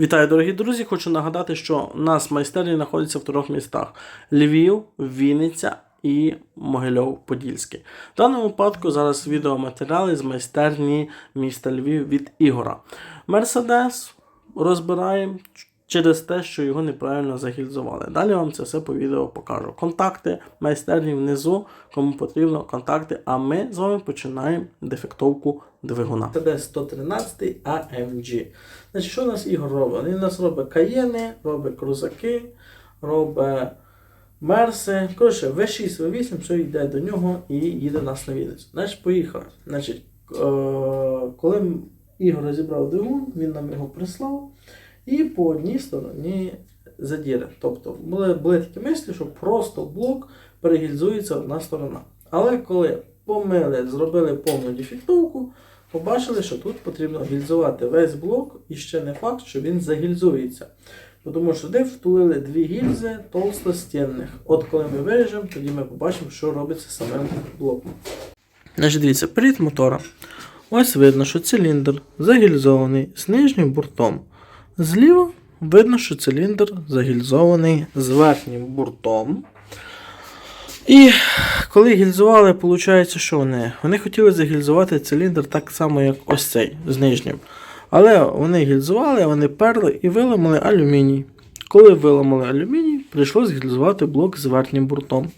Вітаю, дорогі друзі! Хочу нагадати, що у нас майстерні знаходяться в трьох містах: Львів, Вінниця і Могильов-Подільський. В даному випадку зараз відеоматеріали з майстерні міста Львів від Ігора. Мерседес розбираємо через те, що його неправильно загільзували. Далі вам це все по відео покажу. Контакти майстерні внизу, кому потрібно контакти. А ми з вами починаємо дефектовку двигуна. Це 113 AMG. Значить, що у нас Ігор робить? Він у нас робить каєни, робить крузаки, робить мерси. Коротше, V6, V8, все йде до нього і їде нас на Вінницю. Значить, поїхали. Значить, е- коли Ігор розібрав двигун, він нам його прислав. І по одній стороні задіри. Тобто були, були такі мислі, що просто блок перегільзується одна сторона. Але коли помили, зробили повну дефектовку, побачили, що тут потрібно гільзувати весь блок, і ще не факт, що він загільзується. Тому що сюди втулили дві гільзи толстостінних. От коли ми виріжемо, тоді ми побачимо, що робиться самим блоком. Значить, дивіться, перед мотора. Ось видно, що циліндр загільзований з нижнім бортом. Зліва видно, що циліндр загільзований з верхнім бортом. І коли гільзували, виходить, що вони? Вони хотіли загільзувати циліндр так само, як ось цей з нижнім. Але вони гільзували, вони перли і виламали алюміній. Коли виламали алюміній, прийшлось гільзувати блок з верхнім бортом.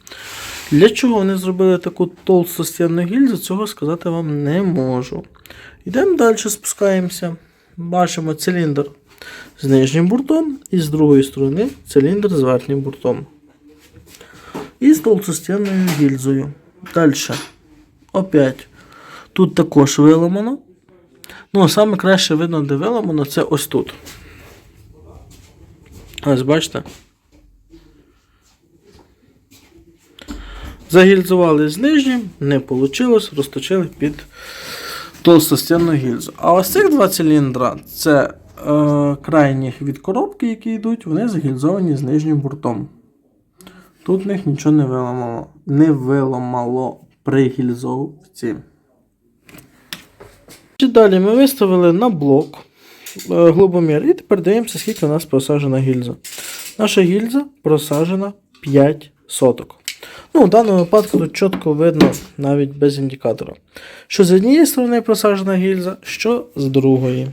Для чого вони зробили таку толстостінну гільзу, цього сказати вам не можу. Йдемо далі, спускаємося. Бачимо циліндр з нижнім бортом, і з другої сторони циліндр з верхнім бортом. І з толстостінною гільзою. Далі. Опять. Тут також виламано. Ну, саме краще видно, де виламано, це ось тут. Ось бачите. Загільзували з нижнім, не вийшло, розточили під толстостінну гільзу. А ось цих два циліндра це крайніх від коробки, які йдуть, вони загільзовані з нижнім бортом. Тут в них нічого не виламало. Не виламало при гільзовці. Далі ми виставили на блок е, глобомір і тепер дивимося, скільки у нас просаджена гільза. Наша гільза просаджена 5 соток. Ну, в даному випадку тут чітко видно навіть без індикатора. Що з однієї сторони просаджена гільза, що з другої.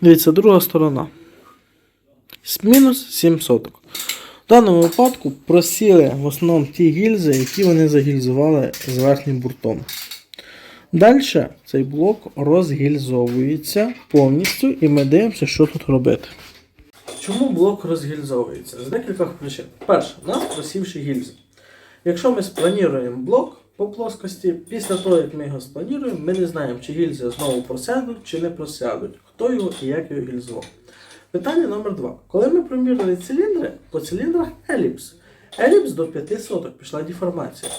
Дивіться, друга сторона. Мінус 7 соток. В даному випадку просіли в основному ті гільзи, які вони загільзували з верхнім бортом. Далі цей блок розгільзовується повністю, і ми дивимося, що тут робити. Чому блок розгільзовується? З декількох причин. Перше, у нас просівші гільзи. Якщо ми сплануємо блок по плоскості, після того, як ми його сплануємо, ми не знаємо, чи гільзи знову просядуть, чи не просядуть, хто його і як його гільзував. Питання номер два. Коли ми промірили циліндри, по циліндрах еліпс. Еліпс до 5 соток пішла деформація.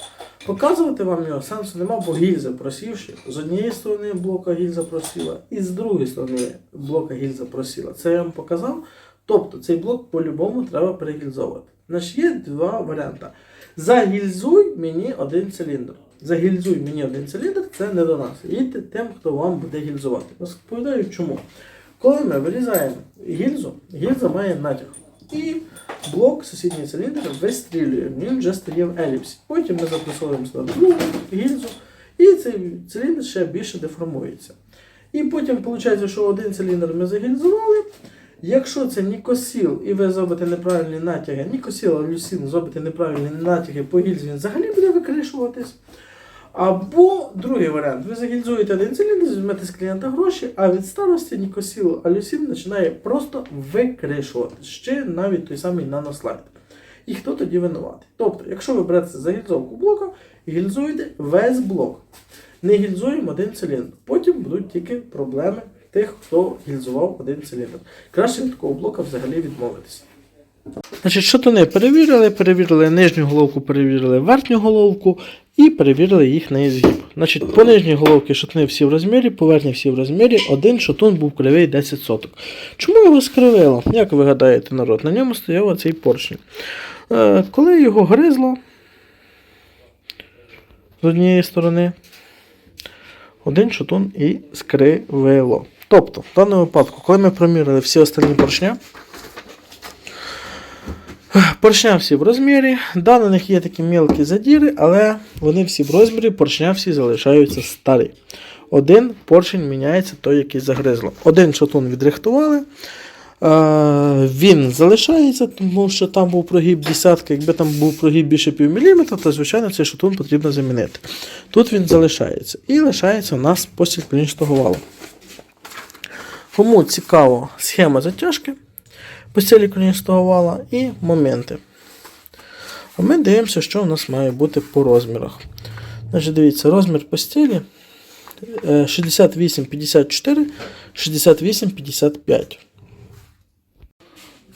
Показувати вам його сенсу нема, бо гільза просівши. З однієї сторони блока гільза просіла, і з другої сторони блока гільза просіла. Це я вам показав. Тобто цей блок по-любому треба перегільзовувати. Значить, є два варіанти. Загільзуй мені один циліндр. Загільзуй мені один циліндр, це не до нас. Їдьте тим, хто вам буде гільзувати. Розповідаю чому. Коли ми вирізаємо гільзу, гільза має натяг. І блок сусідній циліндр вистрілює, він вже стає в еліпсі. Потім ми запресовуємо сюди другу гільзу, і цей циліндр ще більше деформується. І потім виходить, що один циліндр ми загільзували. Якщо це нікосіл і ви зробите неправильні натяги, нікосіл, а люсін зробите неправильні натяги по гільзі, він взагалі буде викришуватись. Або другий варіант, ви загільзуєте один циліндр, візьмете з клієнта гроші, а від старості нікосіл алюсін починає просто викришувати, ще навіть той самий нанослайд. І хто тоді винуватий? Тобто, якщо ви берете за гільзовку блока, гільзуєте весь блок. Не гільзуємо один циліндр. Потім будуть тільки проблеми тих, хто гільзував один циліндр. Краще від такого блока взагалі відмовитися. Значить, шатуни перевірили, перевірили нижню головку, перевірили верхню головку і перевірили їх на згиб. Значить, по нижній головці шатуни всі в розмірі, по верхній всі в розмірі, один шатун був кривий 10 соток. Чому його скривило? Як ви гадаєте, народ? На ньому стояв оцей поршень. Е, коли його гризло з однієї сторони, один шатун і скривило. Тобто, в даному випадку, коли ми промірили всі останні поршня, поршня всі в розмірі, да, на них є такі мілкі задіри, але вони всі в розмірі, поршня всі залишаються старі. Один поршень міняється той, який загризло. Один шатун відрихтували. Е, він залишається, тому що там був прогиб десятка. Якби там був прогиб більше півміліметра, то звичайно цей шатун потрібно замінити. Тут він залишається. І лишається у нас постіль клінічного валу. Кому цікаво схема затяжки постілі клінічного вала і моменти. А ми дивимося, що у нас має бути по розмірах. Значить, дивіться, розмір постілі е, 68-54, 68-55.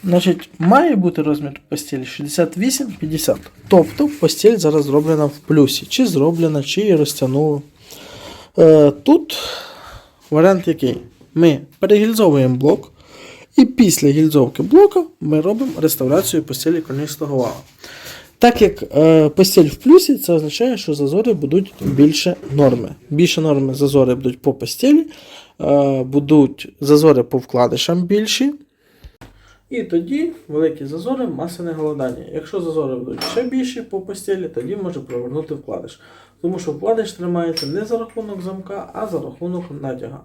Значить, має бути розмір постілі 68-50. Тобто постіль зараз зроблена в плюсі. Чи зроблена, чи її розтягнули. Е, тут варіант який? Ми перегільзовуємо блок, і після гільзовки блока ми робимо реставрацію постілі конічного вала. Так як е, постіль в плюсі, це означає, що зазори будуть більше норми. Більше норми зазори будуть по постілі, е, будуть зазори по вкладишам більші. І тоді великі зазори масляне голодання. Якщо зазори будуть ще більші по постілі, тоді може провернути вкладиш. Тому що вкладиш тримається не за рахунок замка, а за рахунок натяга.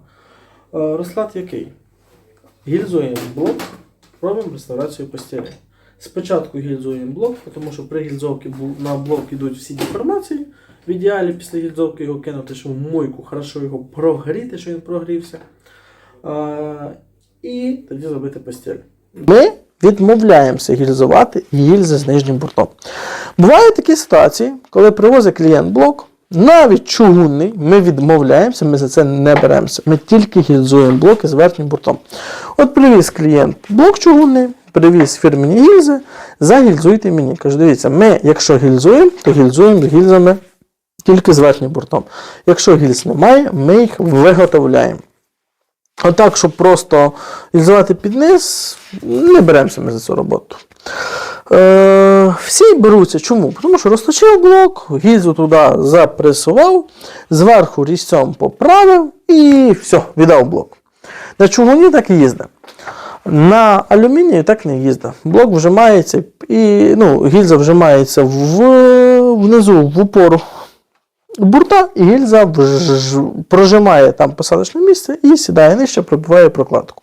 Е, розклад який? Гільзуємо блок, робимо реставрацію постілі. Спочатку гільзуємо блок, тому що при гільзовці на блок йдуть всі деформації. В ідеалі після гільзовки його кинути ще в мойку, хорошо його прогріти, що він прогрівся. А, і тоді зробити постіль. Ми відмовляємося гільзувати гільзи з нижнім бортом. Бувають такі ситуації, коли привозить клієнт блок, навіть чугунний, ми відмовляємося, ми за це не беремося. Ми тільки гільзуємо блоки з верхнім бортом. От привіз клієнт блок чугунний, привіз фірмені гільзи, загільзуйте мені. Кажу, дивіться, ми, якщо гільзуємо, то гільзуємо гільзами тільки з верхнім бортом. Якщо гільз немає, ми їх виготовляємо. Отак, щоб просто гільзувати під низ, не беремося ми за цю роботу. Е, всі беруться. Чому? Тому що розточив блок, гільзу туди запресував, зверху різцем поправив і все, віддав блок. На чугуні так і їздить. На алюмінії так не їздить. Блок вжимається і ну, гільза вжимається в, внизу в упору бурта, і гільза вж- прожимає там посадочне місце і сідає нижче, пробиває прокладку.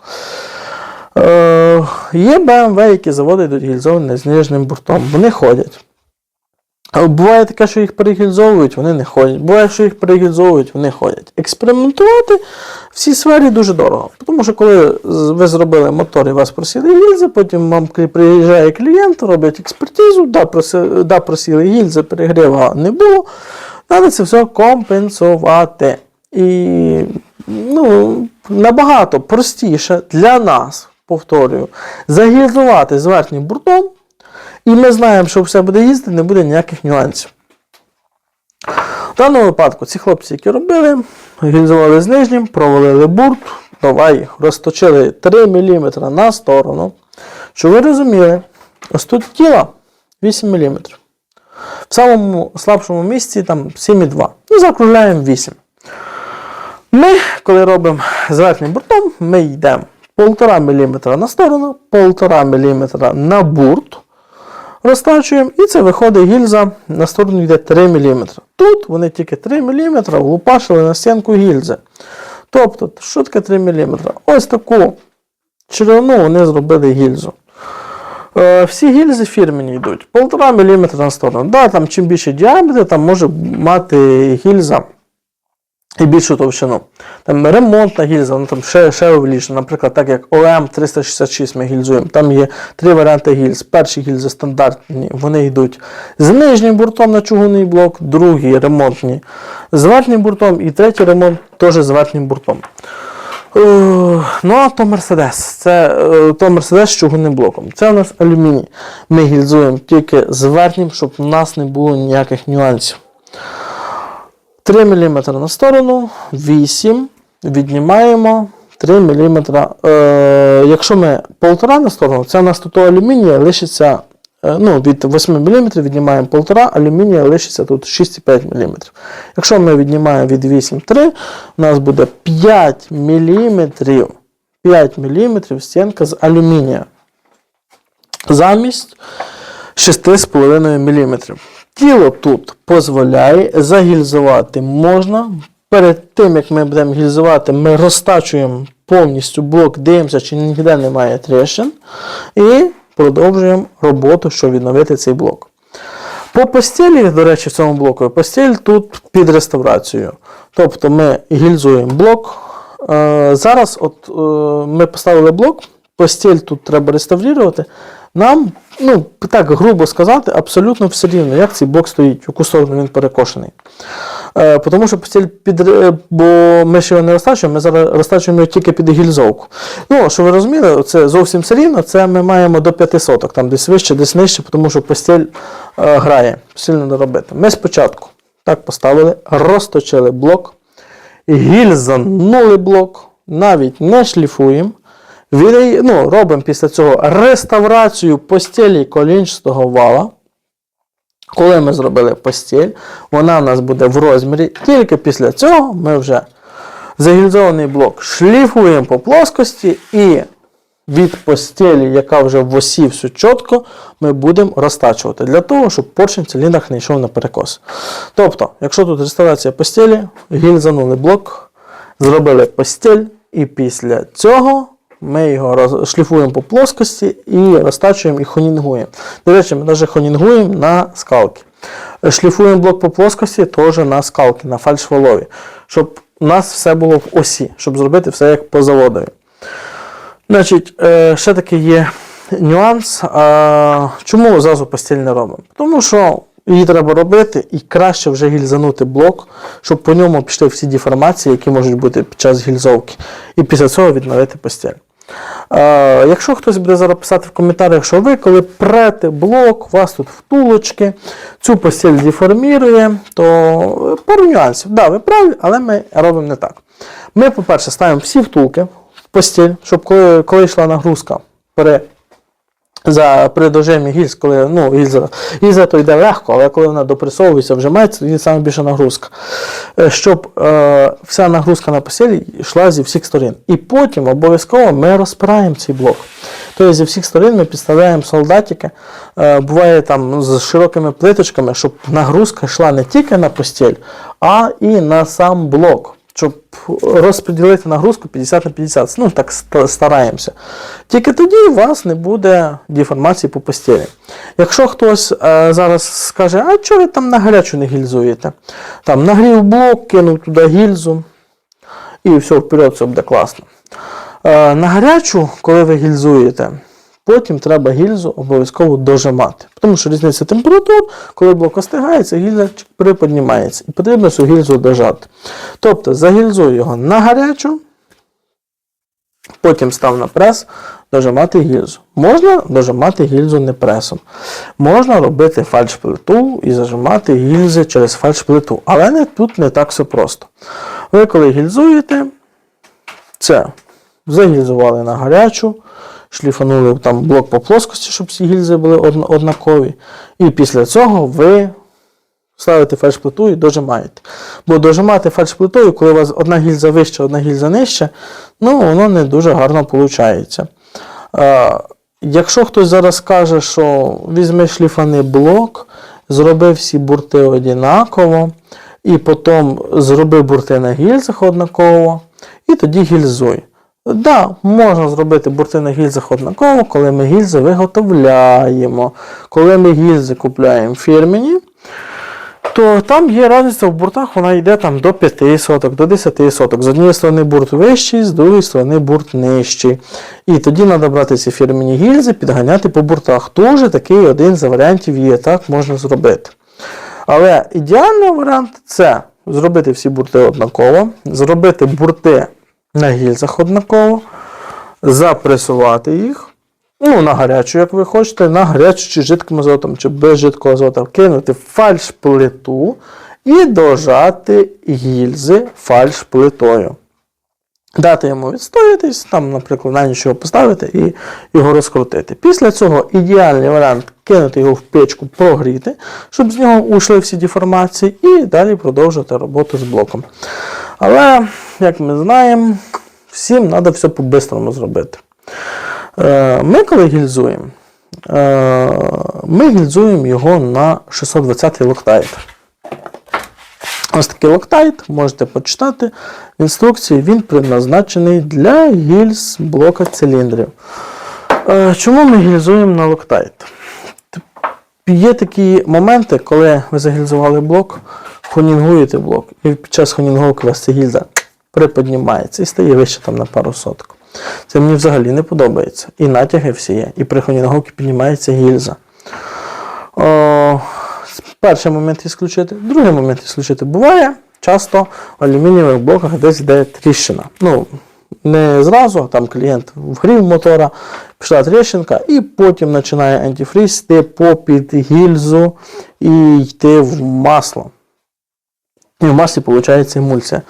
Е, є BMW, які заводи йдуть гільзовані з нижнім бортом. Вони ходять. Буває таке, що їх перегільзовують, вони не ходять. Буває, що їх перегільзовують, вони ходять. Експериментувати в цій сфері дуже дорого. Тому що коли ви зробили мотор і вас просіли гільзи, потім вам приїжджає клієнт, роблять експертизу, да, проси- да, просіли гільзи, перегріва не було. Треба це все компенсувати. І ну, набагато простіше для нас, повторюю, загільзувати з верхнім бортом, і ми знаємо, що все буде їздити, не буде ніяких нюансів. В даному випадку ці хлопці, які робили, гільзували з нижнім, провалили бурт, давай розточили 3 мм на сторону. Щоб ви розуміли, ось тут тіло 8 мм. В самому слабшому місці там 7,2. Ну, закругляємо 8. Ми, коли робимо з бортом, ми йдемо 1,5 мм на сторону, 1,5 мм на бурт. Розтачуємо, і це виходить гільза на сторону йде 3 мм. Тут вони тільки 3 мм влупашили на стінку гільзи. Тобто, що таке 3 мм? Ось таку ширину вони зробили гільзу. Е, всі гільзи фірмені йдуть. 1,5 мм на сторону. Да, там, чим більше діаметр, там може мати гільза і більшу товщину. Там ремонтна гільза, вона там ще, ще вивлічна. Наприклад, так як ОМ 366 ми гільзуємо. Там є три варіанти гільз. Перші гільзи стандартні, вони йдуть з нижнім бортом на чугунний блок, другі ремонтні з верхнім бортом, і третій ремонт теж з верхнім бортом. Е, Ну, а то Мерседес. Це е, то Мерседес з чугунним блоком. Це у нас алюміній. Ми гільзуємо тільки з верхнім, щоб у нас не було ніяких нюансів. 3 мм на сторону, 8, віднімаємо 3 мм. Е, якщо ми 1,5 на сторону, це у нас тут алюмінія лишиться е, ну, від 8 мм віднімаємо 1,5, алюмінія лишиться тут 6,5 мм. Якщо ми віднімаємо від 8,3, у нас буде 5 мм, 5 мм стінка з алюмінія. Замість 6,5 мм. Тіло тут дозволяє загільзувати можна. Перед тим, як ми будемо гільзувати, ми розтачуємо повністю блок, дивимося, чи ніде немає тріщин. І продовжуємо роботу, щоб відновити цей блок. По постелі, до речі, в цьому блоку, постель тут під реставрацією. Тобто ми гільзуємо блок. Е, зараз от, е, ми поставили блок, постель тут треба реставрувати. Нам, ну, так грубо сказати, абсолютно все рівно, як цей блок стоїть, в яку сторону він перекошений. Е, тому що постіль під, бо ми ще його не розтачуємо, ми зараз розтачуємо його тільки під гільзовку. Ну, що ви розуміли, це зовсім все рівно, це ми маємо до 5 соток, там десь вище, десь нижче, тому що постіль е, грає, сильно не робити. Ми спочатку так поставили, розточили блок, гільзанули блок, навіть не шліфуємо. Віддай- ну, робимо після цього реставрацію постелі колінчатого вала. Коли ми зробили постіль, вона у нас буде в розмірі. Тільки після цього ми вже загільзований блок шліфуємо по плоскості і від постелі, яка вже в осі все чітко, ми будемо розтачувати для того, щоб поршень в циліндрах не йшов на перекос. Тобто, якщо тут реставрація постелі, гільзанули блок, зробили постель, і після цього ми його шліфуємо по плоскості і розтачуємо і хонінгуємо. До речі, ми навіть хонінгуємо на скалки. Шліфуємо блок по плоскості теж на скалки, на фальшволові, щоб у нас все було в осі, щоб зробити все як по заводові. Значить, е, ще такий є нюанс. Чому зразу постіль не робимо? Тому що її треба робити і краще вже гільзанути блок, щоб по ньому пішли всі деформації, які можуть бути під час гільзовки. І після цього відновити постіль. Якщо хтось буде зараз писати в коментарях, що ви, коли прете блок, у вас тут втулочки, цю постіль деформірує, то пару нюансів. Да, ви праві, але ми робимо не так. Ми, по-перше, ставимо всі втулки в постіль, щоб коли, коли йшла нагрузка при, за, при гільз, коли ну, гільза, гільза то йде легко, але коли вона допресовується, вжимається, тоді саме більша нагрузка. Е, Щоб е, вся нагрузка на постілі йшла зі всіх сторін. І потім обов'язково ми розпираємо цей блок. Тобто зі всіх сторін ми підставляємо солдатики, е, буває там з широкими плиточками, щоб нагрузка йшла не тільки на постіль, а і на сам блок. Щоб розподілити нагрузку 50 на 50. Ну, так стараємося. Тільки тоді у вас не буде деформації по постілі. Якщо хтось е, зараз скаже, а чого ви там на гарячу не гільзуєте? Там нагрів блок, кинув туди гільзу, і все, вперед, все буде класно. Е, на гарячу, коли ви гільзуєте, потім треба гільзу обов'язково дожимати. Тому що різниця температур, коли блок остигається, гільза приподнімається. І потрібно цю гільзу дожати. Тобто загільзую його на гарячу, потім став на прес, дожимати гільзу. Можна дожимати гільзу не пресом. Можна робити фальшплиту і зажимати гільзи через фальшплиту. Але не, тут не так все просто. Ви коли гільзуєте, це загільзували на гарячу, шліфанули там блок по плоскості, щоб всі гільзи були однакові. І після цього ви ставите фальшплиту і дожимаєте. Бо дожимати фальшплитою, коли у вас одна гільза вища, одна гільза нижча, ну воно не дуже гарно виходить. Якщо хтось зараз каже, що візьми шліфаний блок, зроби всі бурти однаково, і потім зроби бурти на гільзах однаково, і тоді гільзуй. Так, да, можна зробити бурти на гільзах однаково, коли ми гільзи виготовляємо. Коли ми гільзи купляємо фірмені, то там є різниця в буртах, вона йде там до 5 соток, до 10 соток. З однієї сторони бурт вищий, з другої сторони бурт нижчий. І тоді треба брати ці фірмені гільзи, підганяти по буртах. Тоже такий один з варіантів є, так можна зробити. Але ідеальний варіант це зробити всі бурти однаково, зробити бурти на гільзах однаково, запресувати їх. Ну, на гарячу, як ви хочете, на гарячу чи жидким азотом, чи без жидкого азота вкинути фальш-плиту і дожати гільзи фальш-плитою. Дати йому відстоятись, там, наприклад, на ніч його поставити і його розкрутити. Після цього ідеальний варіант кинути його в печку, прогріти, щоб з нього ушли всі деформації, і далі продовжувати роботу з блоком. Але, як ми знаємо, всім треба все по-бистрому зробити. Е, Ми коли гільзуємо, е, ми гільзуємо його на 620 локтайт. Ось такий локтайт, можете почитати в інструкції, він предназначений для гільз блока циліндрів. Е, Чому ми гільзуємо на локтайт? Є такі моменти, коли ви загільзували блок, хонінгуєте блок, і під час хонінговки у вас ця гільза приподнімається і стає вище там на пару соток. Це мені взагалі не подобається. І натяги всі є, і при хонінговці піднімається гільза. О, перший момент ісключити, другий момент ісключити. Буває часто в алюмінієвих блоках десь йде тріщина. Ну, не зразу, а там клієнт вгрів мотора, пішла тріщинка, і потім починає антифріз йти попід гільзу і йти в масло. І в маслі виходить емульсія.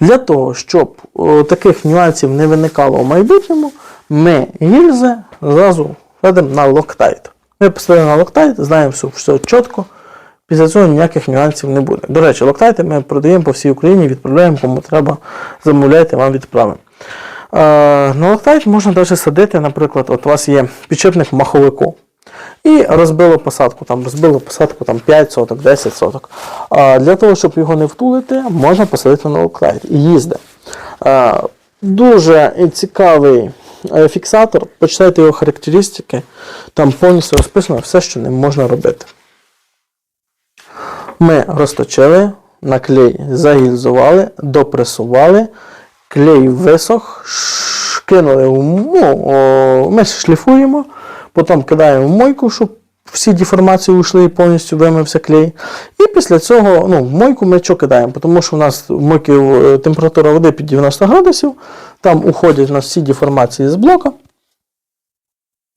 Для того, щоб о, таких нюансів не виникало в майбутньому, ми гільзи зразу ведемо на локтайт. Ми поставили на локтайт, знаємо все, все чітко. Після цього ніяких нюансів не буде. До речі, локтайти ми продаємо по всій Україні, відправляємо, кому треба, замовляйте, вам відправимо. Е, на локтайт можна навіть садити, наприклад, от у вас є підшипник маховику. І розбило посадку, там розбило посадку там 5 соток, 10 соток. А для того, щоб його не втулити, можна посадити на локтайт і їздить. А, дуже цікавий е, фіксатор. Почитайте його характеристики, там повністю розписано все, що ним можна робити. Ми розточили, на клей загільзували, допресували, клей висох, кинули ми шліфуємо, потім кидаємо в мойку, щоб всі деформації ушли і повністю вимився клей. І після цього ну, в мойку ми що кидаємо? Тому що у нас в мойки е, температура води під 90 градусів, там уходять у нас всі деформації з блока.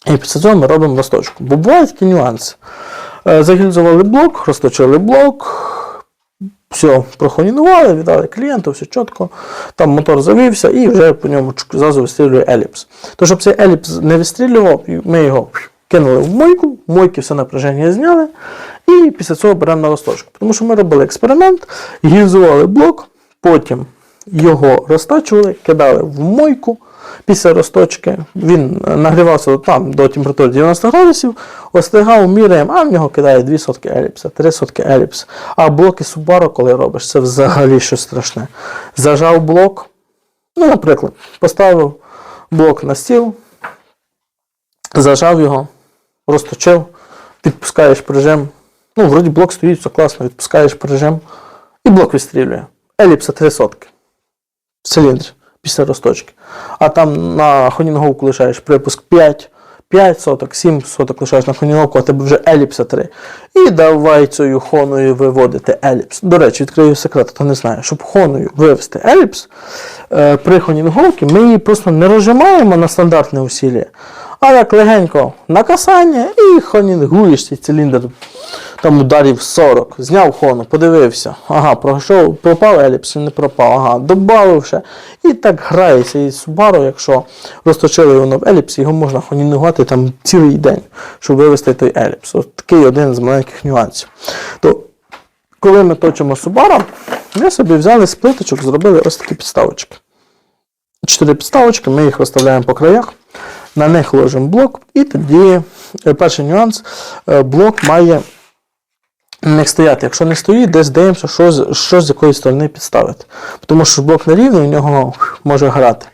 І після цього ми робимо розточку. Бо бувають такі нюанси. Е, Загільзували блок, розточили блок, все, прохонінували, віддали клієнту, все чітко. Там мотор завівся і вже по ньому зразу вистрілює еліпс. То, щоб цей еліпс не вистрілював, ми його кинули в мойку, в мойки все напряження зняли, і після цього беремо на розточку. Тому що ми робили експеримент, гільзували блок, потім його розтачували, кидали в мойку. Після розточки він нагрівався там до температури 90 градусів, остигав, міряємо, а в нього кидає 2 сотки еліпса, 3 сотки еліпса. А блоки Subaru, коли робиш, це взагалі щось страшне. Зажав блок, ну, наприклад, поставив блок на стіл, зажав його, розточив, відпускаєш прижим. Ну, вроді блок стоїть, все класно, відпускаєш прижим, і блок вистрілює. Еліпса 3 сотки в циліндрі після розточки. А там на хонінговку лишаєш припуск 5, 5 соток, 7 соток лишаєш на хонінговку, а тебе вже еліпса 3. І давай цією хоною виводити еліпс. До речі, відкрию секрет, хто не знає, щоб хоною вивести еліпс е, при хонінговці, ми її просто не розжимаємо на стандартне усілля, а так легенько на касання і хонінгуєш цей циліндр там ударів 40, зняв хону, подивився, ага, пройшов, пропав еліпс, не пропав, ага, добавив ще. І так грається. І Subaru, якщо розточили воно в еліпс, його можна хонінгувати там цілий день, щоб вивести той еліпс. От такий один з маленьких нюансів. То, коли ми точимо Subaru, ми собі взяли з плиточок, зробили ось такі підставочки. Чотири підставочки, ми їх розставляємо по краях, на них ложимо блок, і тоді е, перший нюанс, е, блок має не стояти. Якщо не стоїть, десь дивимося, що, що з якої сторони підставити. Тому що блок нерівний, у нього може грати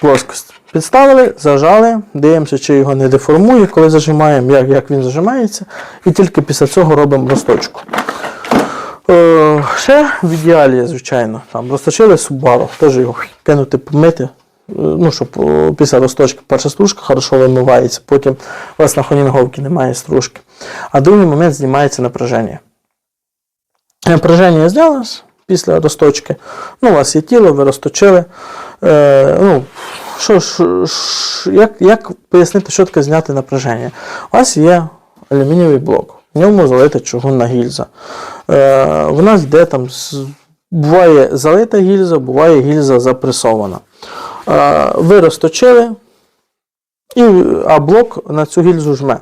плоскость. Підставили, зажали, дивимося, чи його не деформує, коли зажимаємо, як, як він зажимається, і тільки після цього робимо розточку. Е, ще в ідеалі, звичайно, там розточили Subaru, теж його кинути, помити, е, ну, щоб після розточки перша стружка хорошо вимивається, потім у вас на хонінговці немає стружки. А другий момент знімається напряження. Напряження знялось після розточки. Ну, у вас є тіло, ви розточили. Е, ну, що, ш- як, як пояснити, що таке зняти напряження? У вас є алюмінієвий блок, в ньому залита чугунна гільза. Е, вона йде там, буває залита гільза, буває гільза запресована. Е, ви розточили, і, а блок на цю гільзу жме.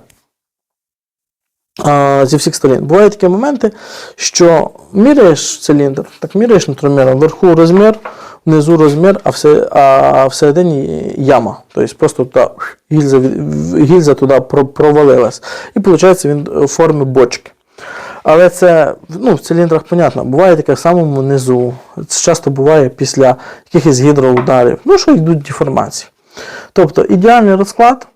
Зі всіх сторін. Бувають такі моменти, що міряєш циліндр, так міряєш нутроміром, вверху розмір, внизу розмір, а, все, а всередині яма. Тобто просто туди гільза, гільза туди провалилась. І виходить він в формі бочки. Але це ну, в циліндрах, понятно, буває таке в самому низу. Це часто буває після якихось гідроударів, ну, що йдуть деформації. Тобто ідеальний розклад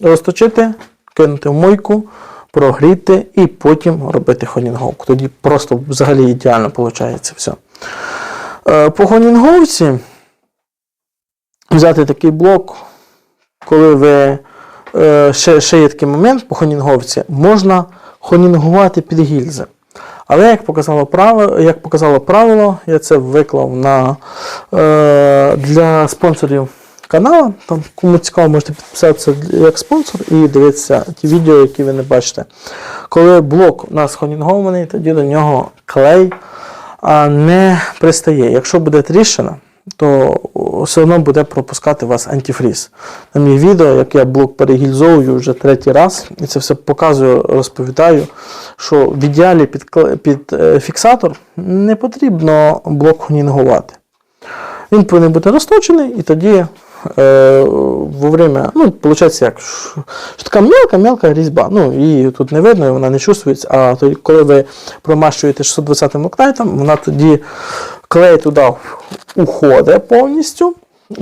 розточити, кинути в мойку, прогріти і потім робити хонінговку. Тоді просто взагалі ідеально виходить все. Е, По хонінговці взяти такий блок, коли ви е, ще, ще є такий момент по хонінговці, можна хонінгувати під гільзи. Але як показало правило, як показало правило, я це виклав на, е, для спонсорів каналу. Там, кому цікаво, можете підписатися як спонсор і дивитися ті відео, які ви не бачите. Коли блок у нас хонінгований, тоді до нього клей не пристає. Якщо буде тріщина, то все одно буде пропускати вас антифріз. Там є відео, як я блок перегільзовую вже третій раз, і це все показую, розповідаю, що в ідеалі під, під е, фіксатор не потрібно блок хонінгувати. Він повинен бути розточений, і тоді е, во время, ну, виходить як, що, така мелка-мелка різьба. Ну, її тут не видно, і вона не чувствується. А тоді, коли ви промащуєте 620 локтайтом, вона тоді клей туди уходить повністю,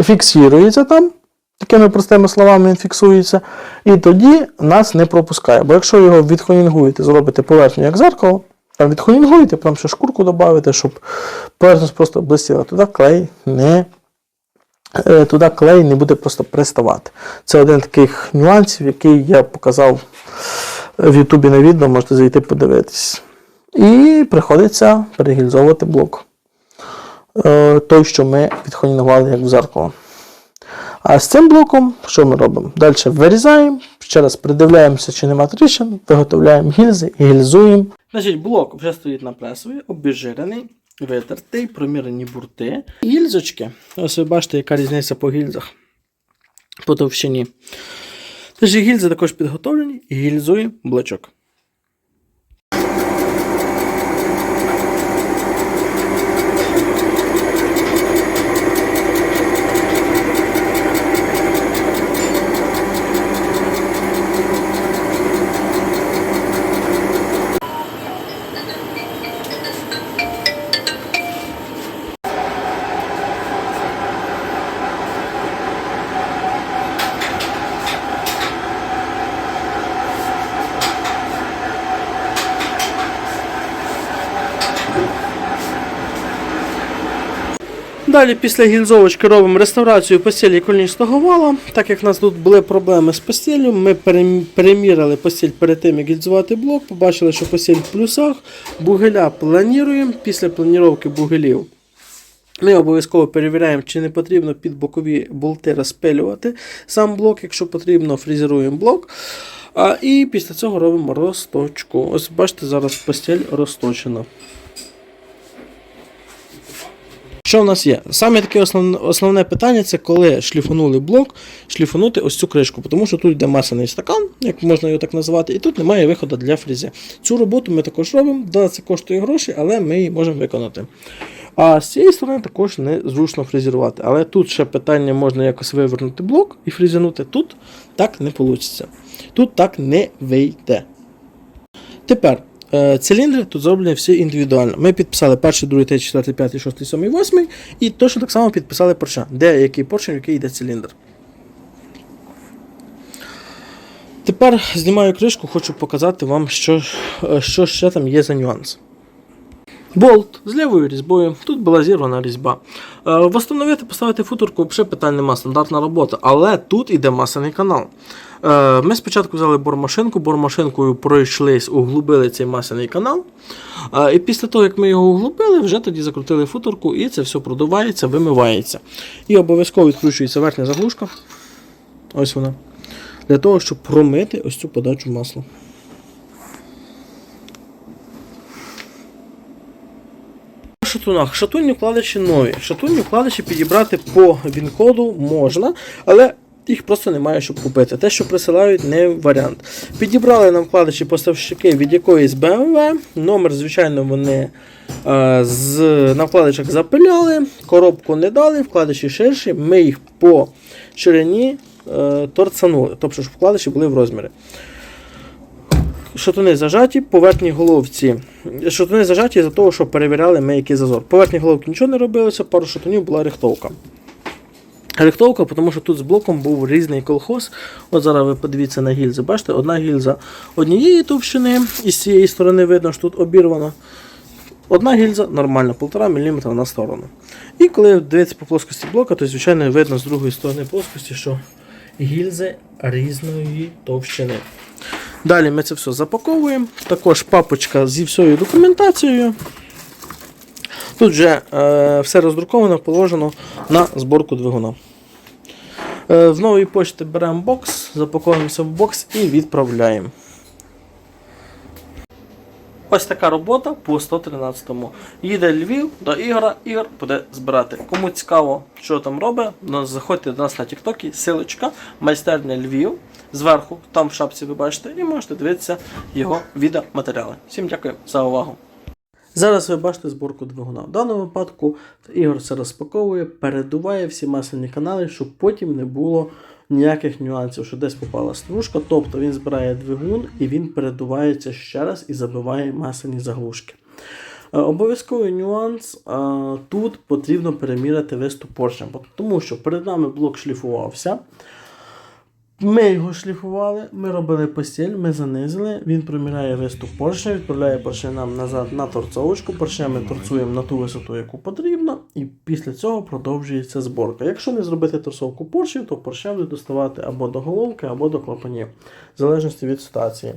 фіксується там. Такими простими словами він фіксується, і тоді нас не пропускає. Бо якщо його відхонінгуєте, зробите поверхню як зеркало, а відхонінгуєте, прям ще шкурку додаєте, щоб поверхність просто блистіла, туди клей не туди клей не буде просто приставати. Це один з таких нюансів, який я показав в Ютубі на відео, можете зайти подивитись. І приходиться перегільзовувати блок. Е, Той, що ми відхонінгували як в зеркало. А з цим блоком що ми робимо? Далі вирізаємо, ще раз придивляємося, чи нема тріщин, виготовляємо гільзи і гільзуємо. Значить, блок вже стоїть на пресові, обезжирений, витертий, промірені бурти. Гільзочки. Ось ви бачите, яка різниця по гільзах по товщині. Тож гільзи також підготовлені гільзує блочок. Далі після гільзовочки робимо реставрацію постілі коліністого вала. Так як в нас тут були проблеми з постіллю, ми перем- переміряли постіль перед тим, як гільзувати блок, побачили, що постіль в плюсах. Бугеля плануємо. Після планіровки бугелів ми обов'язково перевіряємо, чи не потрібно під бокові болти розпилювати сам блок. Якщо потрібно, фрезеруємо блок. А, і після цього робимо розточку. Ось бачите, зараз постіль розточена. Що в нас є? Саме таке основне, основне питання це коли шліфанули блок, шліфанути ось цю кришку, тому що тут йде масляний стакан, як можна його так назвати, і тут немає виходу для фрізи. Цю роботу ми також робимо, да, це коштує гроші, але ми її можемо виконати. А з цієї сторони також незручно фрезерувати. Але тут ще питання можна якось вивернути блок і фрезернути. Тут так не вийде. Тут так не вийде. Тепер. Е, Циліндри тут зроблені всі індивідуально. Ми підписали перший, другий, третій, четвертий, п'ятий, шостий, сьомий, восьмий, і точно так само підписали поршня, де який поршень, який йде циліндр. Тепер знімаю кришку, хочу показати вам, що, е, що ще там є за нюанс. Болт з лівою різьбою. Тут була зірвана різьба. Е, Восстановити, поставити футурку, взагалі питань нема, стандартна робота. Але тут іде масляний канал. Е, Ми спочатку взяли бормашинку, бормашинкою пройшлись, углубили цей масляний канал. Е, І після того, як ми його углубили, вже тоді закрутили футурку і це все продувається, вимивається. І обов'язково відкручується верхня заглушка. Ось вона. Для того, щоб промити ось цю подачу масла. Шатунах. Шатунні вкладиші нові. Шатунні вкладиші підібрати по він-коду можна, але їх просто немає, щоб купити. Те, що присилають, не варіант. Підібрали нам вкладиші поставщики від якоїсь BMW. Номер, звичайно, вони е, з, на вкладишах запиляли, коробку не дали, вкладиші ширші. Ми їх по ширині е, торцанули, тобто щоб вкладиші були в розмірі. Шатуни зажаті, по верхній головці. Шатуни зажаті за того, що перевіряли ми який зазор. По верхній головці нічого не робилося, пару шатунів була рихтовка. Рихтовка, тому що тут з блоком був різний колхоз. От зараз ви подивіться на гільзи. Бачите, одна гільза однієї товщини, і з цієї сторони видно, що тут обірвано. Одна гільза нормальна, 1,5 мм на сторону. І коли дивитися по плоскості блока, то звичайно видно з другої сторони плоскості, що гільзи різної товщини. Далі ми це все запаковуємо. Також папочка зі всією документацією. Тут вже е, все роздруковано, положено на зборку двигуна. Е, в новій почті беремо бокс, запаковуємося в бокс і відправляємо. Ось така робота по 113-му. Їде Львів до Ігора, Ігор буде збирати. Кому цікаво, що там робить, заходьте до нас на Тіктокі, силочка, майстерня Львів. Зверху, там в шапці ви бачите, і можете дивитися його відеоматеріали. Всім дякую за увагу. Зараз ви бачите зборку двигуна. В даному випадку Ігор все розпаковує, передуває всі масляні канали, щоб потім не було ніяких нюансів, що десь попала стружка. Тобто він збирає двигун і він передувається ще раз і забиває масані заглушки. Е, Обов'язковий нюанс е, тут потрібно переміряти виступ поршня, тому що перед нами блок шліфувався. Ми його шліфували, ми робили постіль, ми занизили, він проміряє виступ поршня, відправляє поршня нам назад на торцовочку. Поршня ми торцуємо на ту висоту, яку потрібно, і після цього продовжується зборка. Якщо не зробити торцовку поршнів, то поршня буде доставати або до головки, або до клапанів, в залежності від ситуації.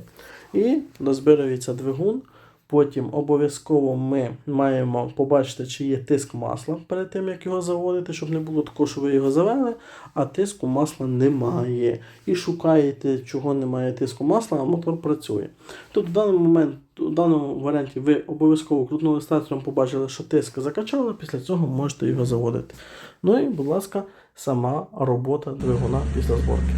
І дозбирується двигун. Потім обов'язково ми маємо побачити, чи є тиск масла перед тим, як його заводити, щоб не було такого, що ви його завели, а тиску масла немає. І шукаєте, чого немає тиску масла, а мотор працює. Тут в даний момент, у даному варіанті, ви обов'язково крутнули стартером, побачили, що тиск закачало, після цього можете його заводити. Ну і, будь ласка, сама робота двигуна після зборки.